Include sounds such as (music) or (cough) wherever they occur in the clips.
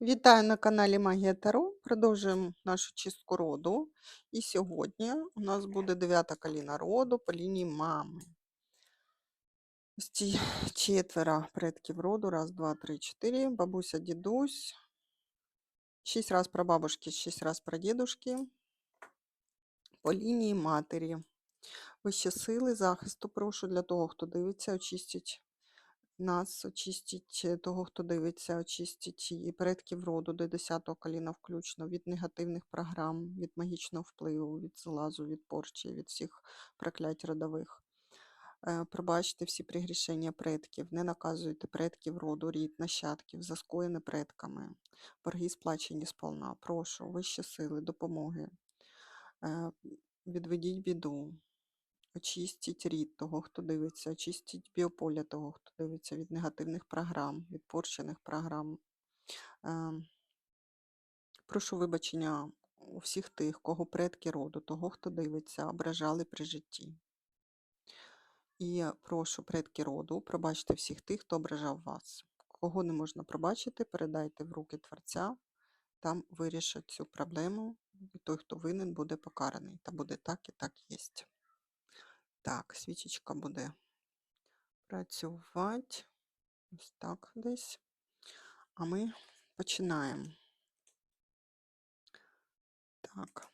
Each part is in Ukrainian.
Вітаю на каналі Магія Таро. Продовжуємо нашу чистку роду. І сьогодні у нас буде дев'ята коліна роду по лінії мами. Ось ці четверо предків роду. Раз, два, три, чотири. Бабуся, дідусь. Шість раз про бабушки, шість раз про дідушки. По лінії матері. Вище сили, захисту прошу для того, хто дивиться, очистить нас, очистить е, того, хто дивиться, очистить і предків роду до 10-го коліна включно від негативних програм, від магічного впливу, від злазу, від порчі, від всіх проклять родових. Е, Пробачте всі пригрішення предків, не наказуйте предків роду, рід, нащадків, за скоєне предками, борги сплачені сполна. Прошу, вищі сили, допомоги. Е, Відведіть біду, очистіть рід того, хто дивиться, очистіть біополя того, хто дивиться від негативних програм, від порчених програм. Е, Прошу вибачення у всіх тих, кого предки роду, того, хто дивиться, ображали при житті. І прошу предки роду, пробачте всіх тих, хто ображав вас. Кого не можна пробачити, передайте в руки Творця, там вирішать цю проблему, і той, хто винен, буде покараний. Та буде так і так єсть. Так, свічечка буде працювати. Ось так десь. А ми починаємо. Так.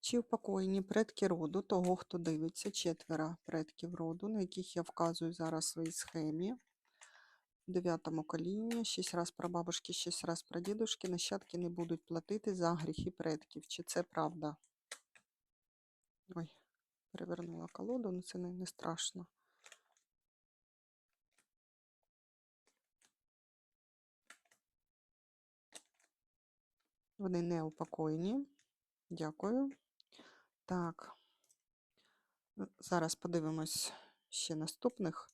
Чи упокоєні предки роду, того, хто дивиться, четверо предків роду, на яких я вказую зараз в своїй схемі. Дев'ятому коліні, шість раз про бабушки, шість раз про дідушки, нащадки не будуть платити за гріхи предків. Чи це правда? Ой, перевернула колоду, але це не, не страшно. Вони не упокоєні. Дякую. Так. Зараз подивимось ще наступних,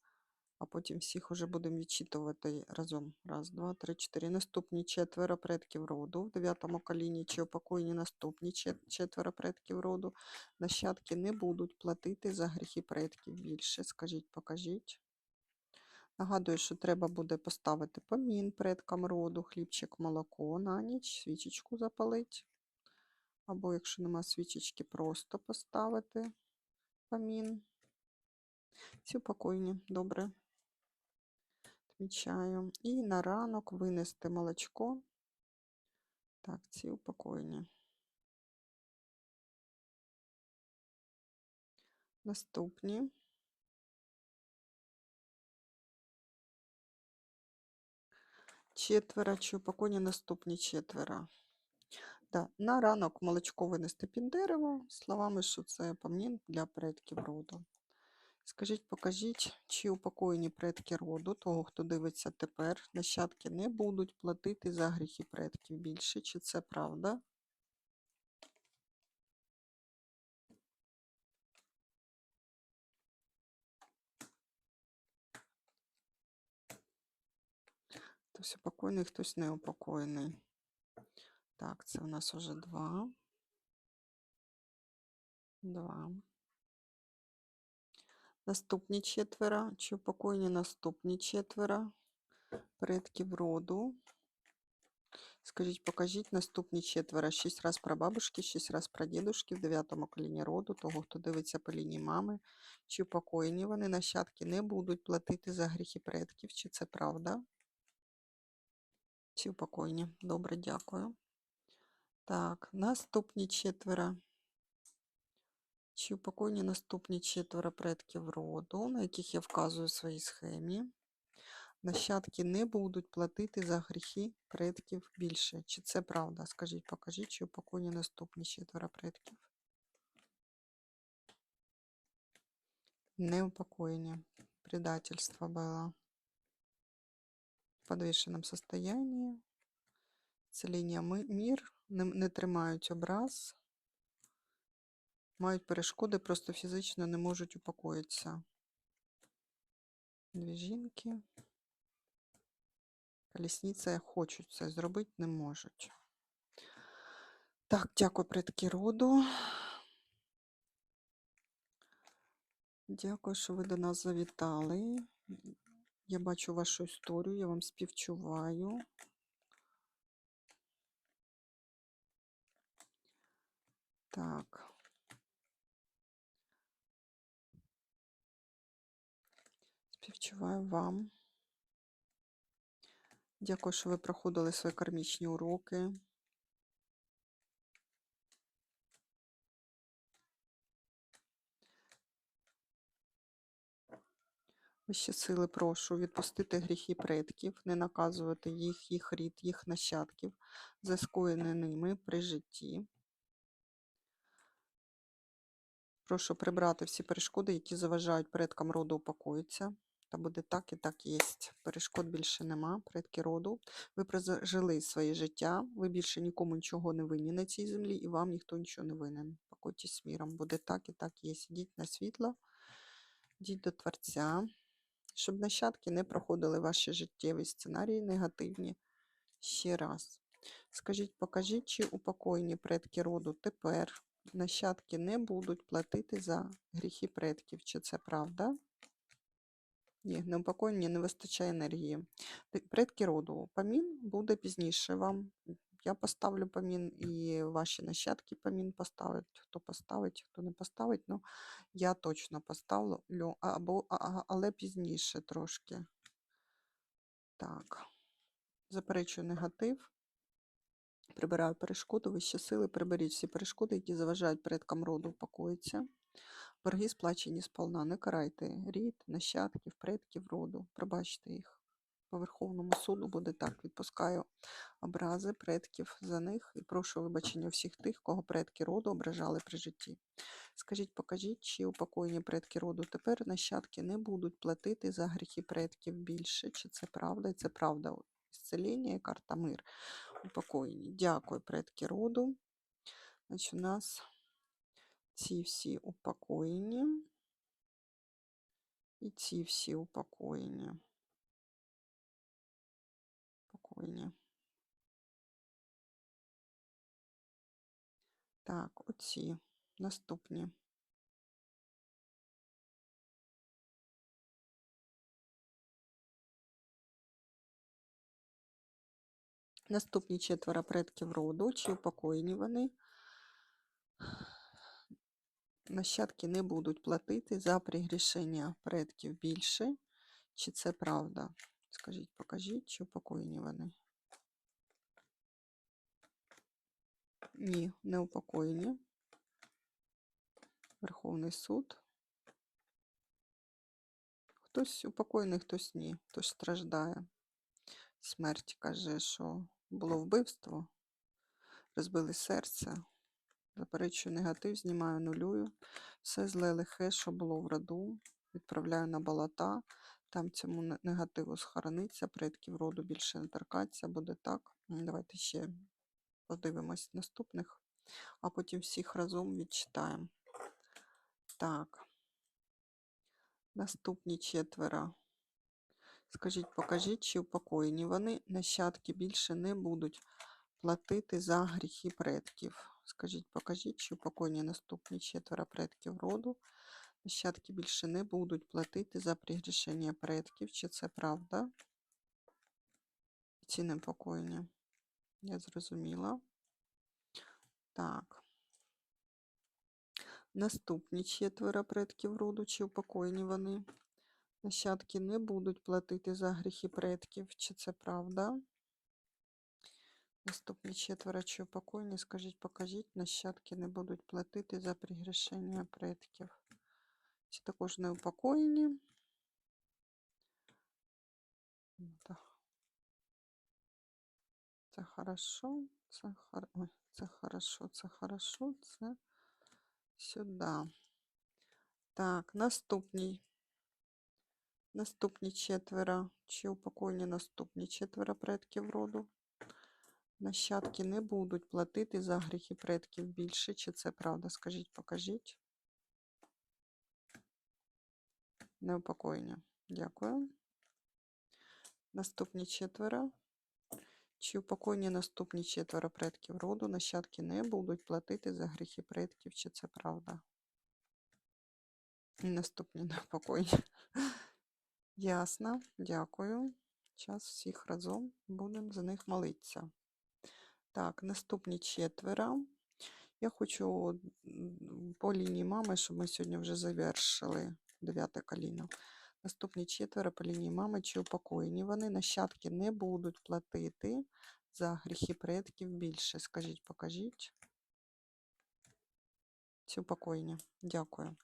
а потім всіх уже будемо відчитувати разом. Раз, два, три, чотири. Наступні четверо предків роду. В дев'ятому коліні чи упокоєні наступні четверо предків роду. Нащадки не будуть платити за гріхи предків більше. Скажіть, покажіть. Нагадую, що треба буде поставити помін предкам роду, хлібчик, молоко на ніч, свічечку запалити. Або, якщо нема свічечки, просто поставити помін. Всі упокоєні, добре. Відмічаю. І на ранок винести молочко. Так, ці упокоєні. Наступні. Четверо, чи упокоєні наступні четверо. Да, на ранок молочко винести під дерево, словами, що це помін для предків роду. Скажіть, покажіть, чи упокоєні предки роду, того, хто дивиться тепер, нащадки не будуть платити за гріхи предків більше, чи це правда? Хтось упокоєний, хтось не упокоєний. Так, це у нас уже два. Два. Наступні четверо. Чи упокоєні наступні четверо предків роду? Скажіть, покажіть наступні четверо. Шість раз про бабушки, шість раз про дідушки в дев'ятому коліні роду, того, хто дивиться по лінії мами. Чи упокоєні вони нащадки не будуть платити за гріхи предків? Чи це правда? Чи упокоєні? Добре, дякую. Так, наступні четверо. Чи упокоєні наступні четверо предків роду, на яких я вказую в своїй схемі. Нащадки не будуть платити за гріхи предків більше. Чи це правда? Скажіть, покажіть, чи упокоєні наступні четверо предків. Не упокоєні. Предательство было. В подвішеному состоянии. Це лінія ми- мір. Не, не тримають образ. Мають перешкоди, просто фізично не можуть упокоїтися. Дві жінки. Колісниця хочуть це зробити, не можуть. Так, дякую, предки роду. Дякую, що ви до нас завітали. Я бачу вашу історію, я вам співчуваю. Так. Співчуваю вам. Дякую, що ви проходили свої кармічні уроки. Вищі сили прошу відпустити гріхи предків, не наказувати їх, їх рід, їх нащадків, за скоєне ними при житті. Прошу прибрати всі перешкоди, які заважають предкам роду упокоїться. Та буде так і так є. Перешкод більше нема, предки роду. Ви прожили своє життя, ви більше нікому нічого не винні на цій землі, і вам ніхто нічого не винен. Покойтесь міром. Буде так і так є. Ідіть на світло, йдіть до Творця, щоб нащадки не проходили ваші життєві сценарії негативні. Ще раз. Скажіть, покажіть, чи упокоєні предки роду тепер нащадки не будуть платити за гріхи предків. Чи це правда? Ні, неупокоєнні не вистачає енергії. Предки роду. Памін буде пізніше вам. Я поставлю памін, і ваші нащадки памін поставлять. Хто поставить, хто не поставить. Ну, я точно поставлю, або, але пізніше трошки. Так. Заперечую негатив. Прибираю перешкоди, вищі сили, приберіть всі перешкоди, які заважають предкам роду упокоїться. Борги сплачені сполна, не карайте рід, нащадків, предків роду, пробачте їх. По Верховному суду буде так. Відпускаю образи предків за них і прошу вибачення всіх тих, кого предки роду ображали при житті. Скажіть, покажіть, чи упокоєні предки роду тепер нащадки не будуть платити за гріхи предків більше, чи це правда? І це правда. Ісцеління і карта мир упокоєні. Дякую, предки роду. Значить, у нас ці всі упокоєні. І ці всі упокоєні. Упокоєні. Так, оці наступні. Наступні четверо предків роду, чи упокоєні вони. Нащадки не будуть платити за пригрішення предків більше. Чи це правда? Скажіть, покажіть, чи упокоєні вони? Ні, не упокоєні. Верховний суд. Хтось упокоєний, хтось ні. Хтось страждає. Смерть каже, що було вбивство, розбили серце. Заперечую негатив, знімаю нулюю. Все зле лихе, що було в роду, відправляю на болота. Там цьому негативу схорониться, предків роду більше не торкаться, буде так. Давайте ще подивимось наступних, а потім всіх разом відчитаємо. Так. Наступні четверо. Скажіть, покажіть, чи упокоєні вони нащадки більше не будуть платити за гріхи предків. Скажіть, покажіть, чи упокоєні наступні четверо предків роду. Нащадки більше не будуть платити за пригрішення предків. Чи це правда? Ці непокоєні. Я зрозуміла. Так. Наступні четверо предків роду, чи упокоєні вони. Нащадки не будуть платити за гріхи предків. Чи це правда? Наступні четверо чи упокоєні, скажіть, покажіть, нащадки не будуть платити за пригрішення предків. Ці також не упокоєні. Ну, Це хорошо, це, хор... Це хорошо, це хорошо, це сюди. Так, наступний. Наступні четверо, чи упокоєні наступні четверо предків роду. Нащадки не будуть платити за гріхи предків більше, чи це правда? Скажіть, покажіть. Неупокоєння. Дякую. Наступні четверо. Чи упокойні наступні четверо предків роду, нащадки не будуть платити за гріхи предків, чи це правда? І наступні (laughs) неупокойні. Ясно, дякую. Час всіх разом будемо за них молитися. Так, наступні четверо. Я хочу по лінії мами, щоб ми сьогодні вже завершили дев'яте коліно. Наступні четверо по лінії мами чи упокоєні. Вони нащадки не будуть платити за гріхи предків більше. Скажіть, покажіть. Ці упокоєні. Дякую.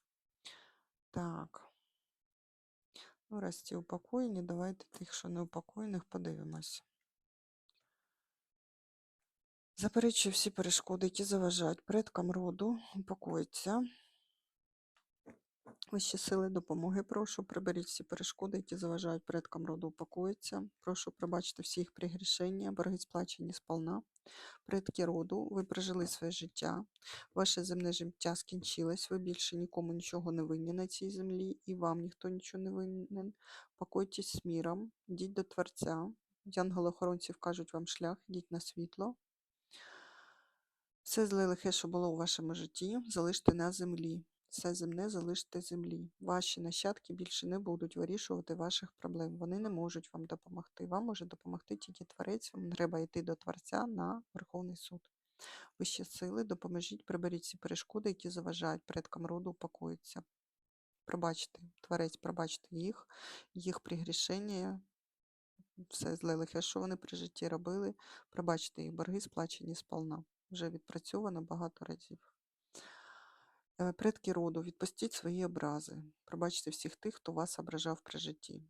Так. Ну, раз ці упокоєні, давайте тих, що не упокоєних, подивимось. Заперечую всі перешкоди, які заважають предкам роду, упокоїться. Вищі сили допомоги, прошу, приберіть всі перешкоди, які заважають предкам роду упокоїться. Прошу пробачити всі їх пригрішення, борги сплачені сполна. Предки роду, ви прожили своє життя, ваше земне життя скінчилось, ви більше нікому нічого не винні на цій землі, і вам ніхто нічого не винен. Покойтесь з міром, йдіть до Творця. Янголи-охоронці вкажуть вам шлях, йдіть на світло. Все зле лихе, що було у вашому житті, залиште на землі. Все земне залиште землі. Ваші нащадки більше не будуть вирішувати ваших проблем. Вони не можуть вам допомогти. Вам може допомогти тільки творець. Вам треба йти до Творця на Верховний суд. Вищі сили, допоможіть, приберіть ці перешкоди, які заважають предкам роду упокоїться. Пробачте, творець, пробачте їх, їх пригрішення, все зле лихе, що вони при житті робили. Пробачте їх борги, сплачені сполна. Вже відпрацьовано багато разів. Е, Предки роду, відпустіть свої образи. Пробачте всіх тих, хто вас ображав при житті.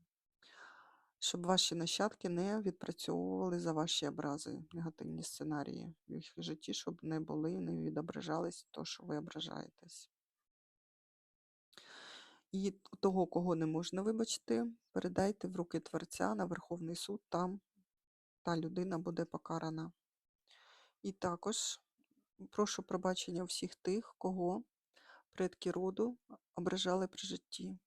Щоб ваші нащадки не відпрацьовували за ваші образи, негативні сценарії в їх житті, щоб не були, не відображались то, що ви ображаєтесь. І того, кого не можна вибачити, передайте в руки Творця на Верховний суд, там та людина буде покарана. І також прошу пробачення всіх тих, кого предки роду ображали при житті.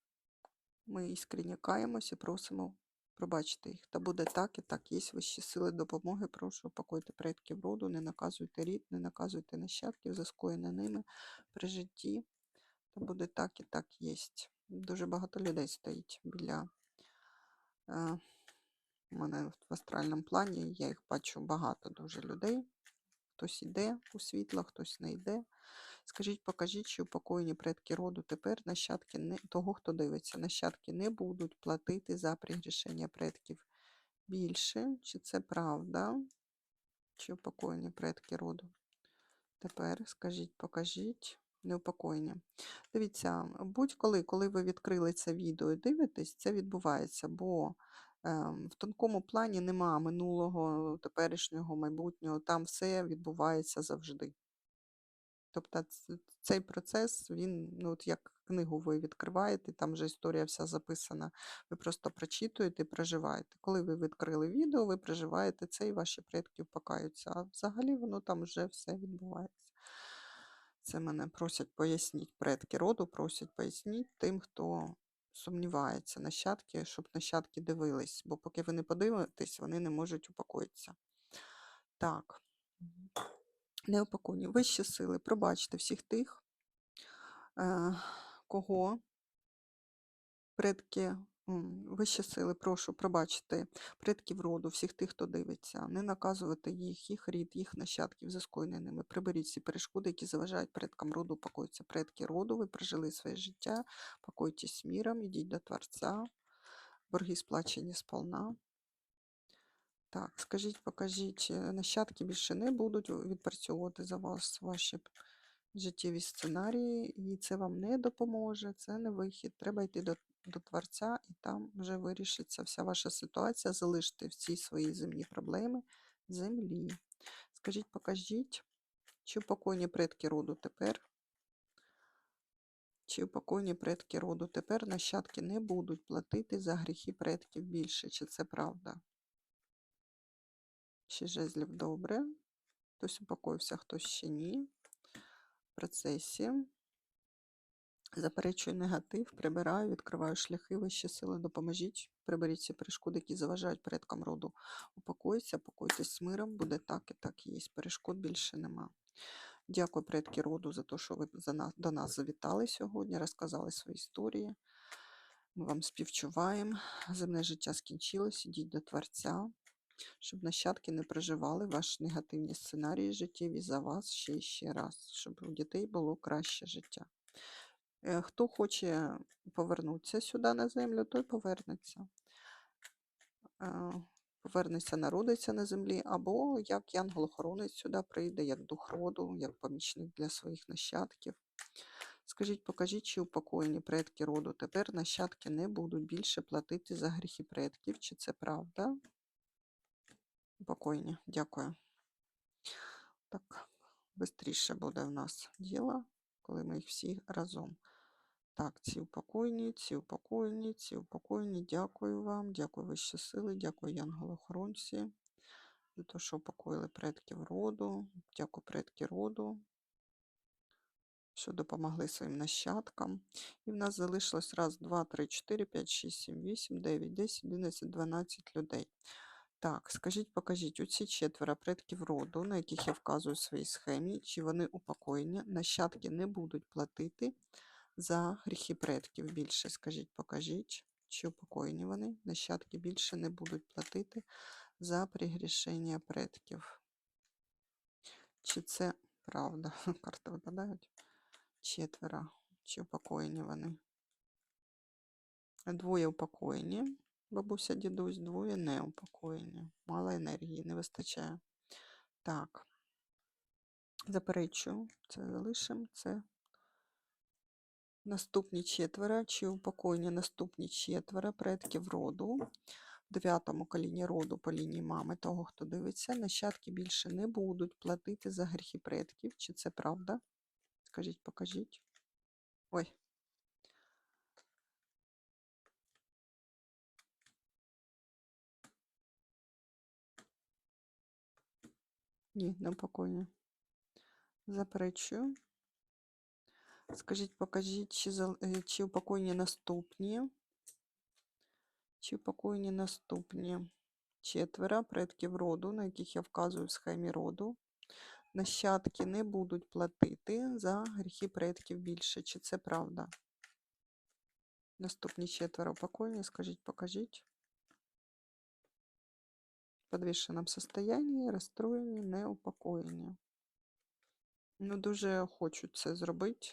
Ми іскренне каємось і просимо пробачити їх. Та буде так і так. Є вищі сили допомоги. Прошу упокойте предків роду, не наказуйте рід, не наказуйте нащадків, за скоєне ними при житті. Та буде так і так є. Дуже багато людей стоїть біля е, мене в астральному плані. Я їх бачу багато дуже людей. Хтось іде у світло, хтось не йде. Скажіть, покажіть, чи упокоєні предки роду тепер нащадки не того, хто дивиться, нащадки не будуть платити за пригрішення предків більше. Чи це правда? Чи упокоєні предки роду? Тепер скажіть, покажіть неупокоєння. Дивіться, будь-коли, коли ви відкрили це відео і дивитесь, це відбувається, бо в тонкому плані нема минулого, теперішнього, майбутнього, там все відбувається завжди. Тобто цей процес, він, ну от як книгу ви відкриваєте, там вже історія вся записана. Ви просто прочитуєте і проживаєте. Коли ви відкрили відео, ви проживаєте це і ваші предки впакаються. А взагалі воно там вже все відбувається. Це мене просять поясніть, предки роду просять поясніть тим, хто сумнівається, нащадки, щоб нащадки дивились, бо поки ви не подивитесь, вони не можуть упокоїтися. Так. Неопаковані. Вищі сили, пробачте всіх тих, е, кого предки, вищі сили, прошу пробачити предків роду, всіх тих, хто дивиться, не наказувати їх, їх рід, їх нащадків за ними. Приберіть всі перешкоди, які заважають предкам роду покоїться. Предки роду, ви прожили своє життя, покойтесь міром, ідіть до Творця, борги сплачені сполна. Так, скажіть, покажіть, нащадки більше не будуть відпрацьовувати за вас ваші життєві сценарії, і це вам не допоможе, це не вихід. Треба йти до, до Творця, і там вже вирішиться вся ваша ситуація. Залиште всі свої земні проблеми землі. Скажіть, покажіть, чи упокойні предки роду тепер? Чи упокойні предки роду тепер нащадки не будуть платити за гріхи предків більше? Чи це правда? Ще жезлів добре. Хтось упокоївся, хтось ще ні. В процесі. Заперечую негатив, прибираю, відкриваю шляхи, вищі сили, допоможіть. Приберіть всі перешкоди, які заважають предкам роду. Упокоїться, покойтесь миром, буде так і так є. Перешкод більше нема. Дякую, предки роду, за те, що ви за нас, до нас завітали сьогодні, розказали свої історії. Ми вам співчуваємо. Земне життя скінчилось, ідіть до Творця, щоб нащадки не проживали ваші негативні сценарії життєві за вас ще і ще раз, щоб у дітей було краще життя. Е, Хто хоче повернутися сюди на землю, той повернеться. Е, Повернеться, народиться на землі, або як янгол-охоронець сюди прийде, як дух роду, як помічник для своїх нащадків. Скажіть, покажіть, чи упокоєні предки роду. Тепер нащадки не будуть більше платити за гріхи предків. Чи це правда? Упокоєні, дякую. Так, швидше буде в нас діло, коли ми їх всі разом. Так, ці упокоєні, ці упокоєні, ці упокоєні. Дякую вам, дякую вищі сили, дякую янголи-охоронці за те, що упокоїли предків роду. Дякую предки роду, що допомогли своїм нащадкам. І в нас залишилось раз, два, три, чотири, п'ять, шість, сім, вісім, дев'ять, десять, одинадцять, дванадцять людей. Так, скажіть, покажіть, оці четверо предків роду, на яких я вказую в своїй схемі, чи вони упокоєні, нащадки не будуть платити за гріхи предків більше. Скажіть, покажіть, чи упокоєні вони, нащадки більше не будуть платити за пригрішення предків. Чи це правда? (laughs) Карти випадають? Четверо. Чи упокоєні вони? Двоє упокоєні. Бабуся, дідусь, двоє не упокоєні. Мало енергії, не вистачає. Так. Заперечую. Це залишимо. Це наступні четверо, чи упокоєні наступні четверо предків роду. В дев'ятому коліні роду по лінії мами, того, хто дивиться, нащадки більше не будуть платити за гріхи предків. Чи це правда? Скажіть, покажіть. Ой. Ні, не упокоєні. Заперечую. Скажіть, покажіть, чи, зал- е, чи упокоєні наступні? Чи упокоєні наступні? Четверо предків роду, на яких я вказую в схемі роду. Нащадки не будуть платити за гріхи предків більше. Чи це правда? Наступні четверо упокоєні. Скажіть, покажіть. Подвішеному состоянні, розстроєні, не упокоєні. Ну, дуже хочуть це зробити.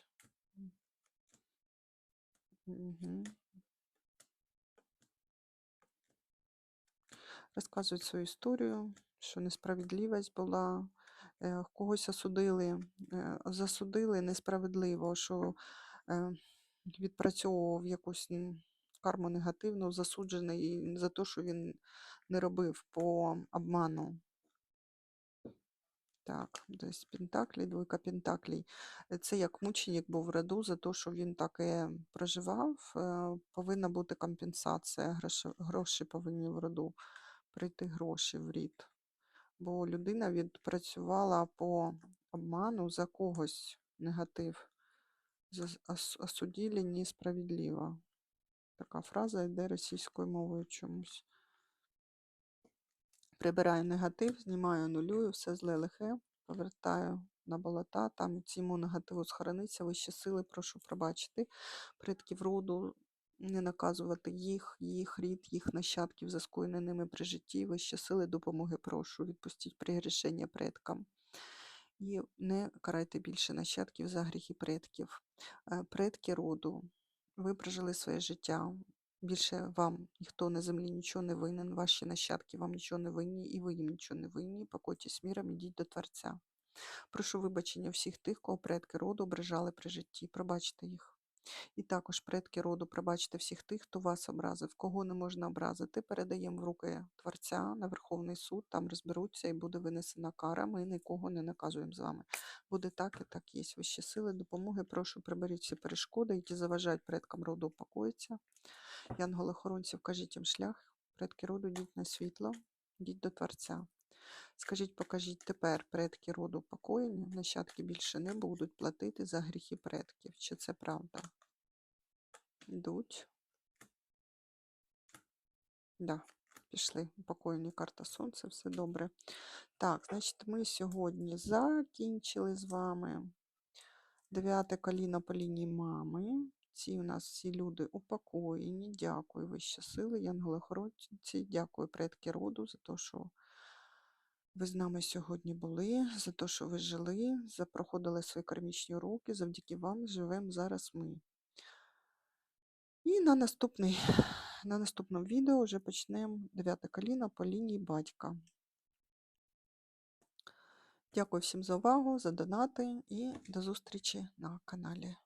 Розказують свою історію, що несправедливість була, е, когось осудили, е, засудили несправедливо, що е, відпрацьовував якусь карму негативну, засуджений за те, що він не робив по обману. Так, десь Пентаклі, двойка Пентаклей. Е, Це як мученик був в роду за те, що він так і проживав. е, Повинна бути компенсація. Гроші, повинні в роду прийти гроші в рід. Бо людина відпрацювала по обману за когось негатив. Осудили несправедливо. Така фраза йде російською мовою чомусь. Прибираю негатив, знімаю, нулюю, все зле лихе, повертаю на болота, там цьому негативу схорониться, вищі сили, прошу пробачити. Предків роду, не наказувати їх, їх рід, їх нащадків за скоєне ними при житті, вищі сили, допомоги прошу, відпустіть пригрішення предкам. І не карайте більше нащадків за гріхи предків. Е, Предки роду, ви прожили своє життя, Більше вам ніхто на землі нічого не винен, ваші нащадки вам нічого не винні, і ви їм нічого не винні. Покойтесь міром, ідіть до Творця. Прошу вибачення всіх тих, кого предки роду ображали при житті. Пробачте їх. І також предки роду, пробачте всіх тих, хто вас образив, кого не можна образити. Передаємо в руки Творця на Верховний суд, там розберуться і буде винесена кара. Ми нікого не наказуємо з вами. Буде так і так є. Вищі сили, допомоги. Прошу приберіть всі перешкоди, які заважають предкам роду упокоїться. Янголи-охоронці, вкажіть їм шлях, предки роду, йдіть на світло, йдіть до Творця. Скажіть, покажіть тепер предки роду упокоєні, нащадки більше не будуть платити за гріхи предків. Чи це правда? Йдуть. Да, пішли. Упокоєні карта сонця, все добре. Так, значить, ми сьогодні закінчили з вами дев'яте коліно по лінії мами. Ці у нас всі люди упокоєні. Дякую, вищі сили, янголи-охоронці. Дякую, предки роду, за те, що ви з нами сьогодні були, за те, що ви жили, за проходили свої кармічні уроки. Завдяки вам живемо зараз ми. І на наступний, на наступному відео вже почнемо дев'яте коліно по лінії батька. Дякую всім за увагу, за донати і до зустрічі на каналі.